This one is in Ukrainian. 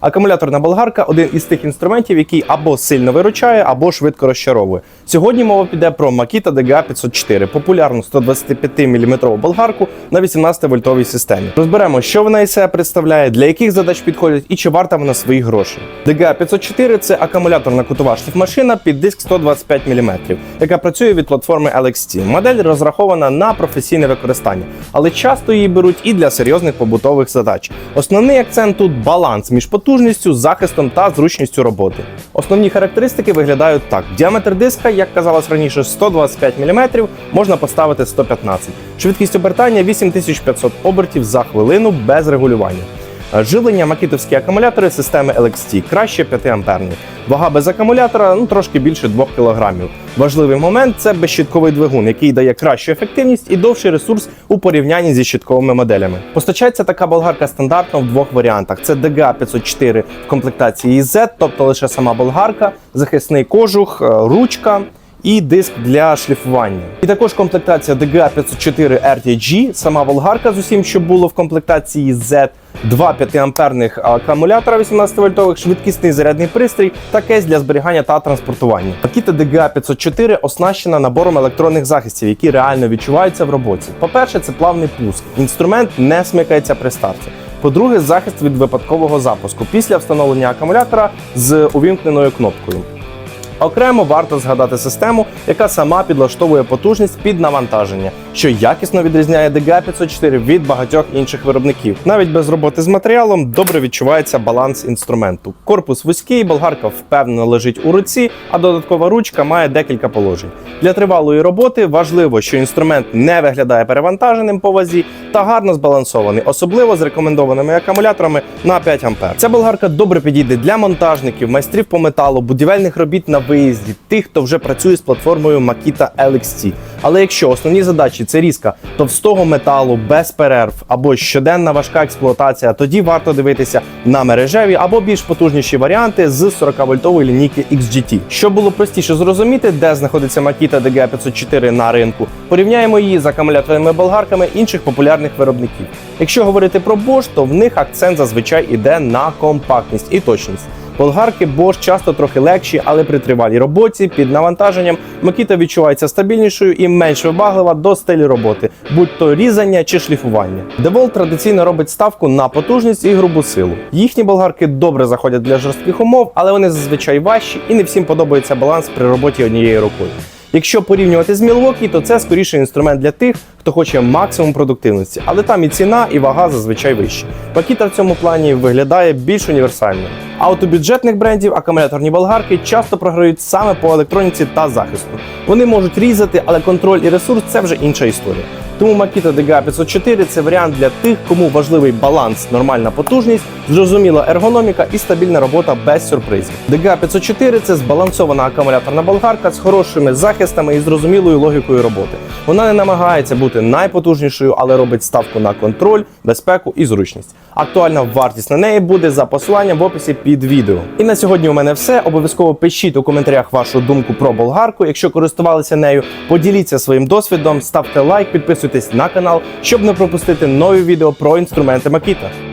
Акумуляторна болгарка один із тих інструментів, який або сильно виручає, або швидко розчаровує. Сьогодні мова піде про Makita DGA 504, популярну 125 мм болгарку на 18 вольтовій системі. Розберемо, що вона із себе представляє, для яких задач підходить і чи варта вона своїх грошей. DGA 504 це акумуляторна кутова шліфмашина під диск 125 мм, яка працює від платформи LXT. Модель розрахована на професійне використання, але часто її беруть і для серйозних побутових задач. Основний акцент тут баланс між потужністю, захистом та зручністю роботи. Основні характеристики виглядають так: діаметр диска, як казалось раніше, 125 мм, можна поставити 115 Швидкість обертання 8500 обертів за хвилину без регулювання. Живлення макітовські акумулятори системи LXT краще 5 амперних. Вага без акумулятора ну, трошки більше 2 кг. Важливий момент це безщітковий двигун, який дає кращу ефективність і довший ресурс у порівнянні зі щитковими моделями. Постачається така болгарка стандартно в двох варіантах: це DGA 504 в комплектації Z, тобто лише сама болгарка, захисний кожух, е, ручка і диск для шліфування. І також комплектація DGA 504 RTG, сама болгарка з усім, що було в комплектації Z, два 5-амперних акумулятора 18 вольтових, швидкісний зарядний пристрій та кейс для зберігання та транспортування. Пакіта DGA 504 оснащена набором електронних захистів, які реально відчуваються в роботі. По-перше, це плавний пуск. Інструмент не смикається при старті. По-друге, захист від випадкового запуску після встановлення акумулятора з увімкненою кнопкою. Окремо варто згадати систему, яка сама підлаштовує потужність під навантаження, що якісно відрізняє DGA 504 від багатьох інших виробників. Навіть без роботи з матеріалом добре відчувається баланс інструменту. Корпус вузький, болгарка впевнено лежить у руці, а додаткова ручка має декілька положень. Для тривалої роботи важливо, що інструмент не виглядає перевантаженим по вазі та гарно збалансований, особливо з рекомендованими акумуляторами на 5 А. Ця болгарка добре підійде для монтажників, майстрів по металу, будівельних робіт на виїзді, тих, хто вже працює з платформою Makita LXT. Але якщо основні задачі це різка товстого металу без перерв або щоденна важка експлуатація, тоді варто дивитися на мережеві або більш потужніші варіанти з 40-вольтової лінійки XGT. Щоб було простіше зрозуміти, де знаходиться Makita DGA 504 на ринку, порівняємо її з акумуляторними болгарками інших популярних виробників. Якщо говорити про Bosch, то в них акцент зазвичай іде на компактність і точність. Болгарки Bosch часто трохи легші, але при тривалій роботі під навантаженням Makita відчувається стабільнішою і менш вибаглива до стилю роботи, будь то різання чи шліфування. DeWalt традиційно робить ставку на потужність і грубу силу. Їхні болгарки добре заходять для жорстких умов, але вони зазвичай важчі і не всім подобається баланс при роботі однією рукою. Якщо порівнювати з Milwaukee, то це скоріше інструмент для тих, хто хоче максимум продуктивності, але там і ціна, і вага зазвичай вищі. Makita в цьому плані виглядає більш універсальною. А от у бюджетних брендів акумуляторні болгарки часто програють саме по електроніці та захисту. Вони можуть різати, але контроль і ресурс це вже інша історія. Тому Makita DGA 504 це варіант для тих, кому важливий баланс, нормальна потужність, зрозуміла ергономіка і стабільна робота без сюрпризів. DGA 504 це збалансована акумуляторна болгарка з хорошими захистами і зрозумілою логікою роботи. Вона не намагається бути найпотужнішою, але робить ставку на контроль, безпеку і зручність. Актуальна вартість на неї буде за посиланням в описі під відео. І на сьогодні у мене все. Обов'язково пишіть у коментарях вашу думку про болгарку. Якщо користувалися нею, поділіться своїм досвідом, ставте лайк, підписуйтесь на канал, щоб не пропустити нові відео про інструменти Makita.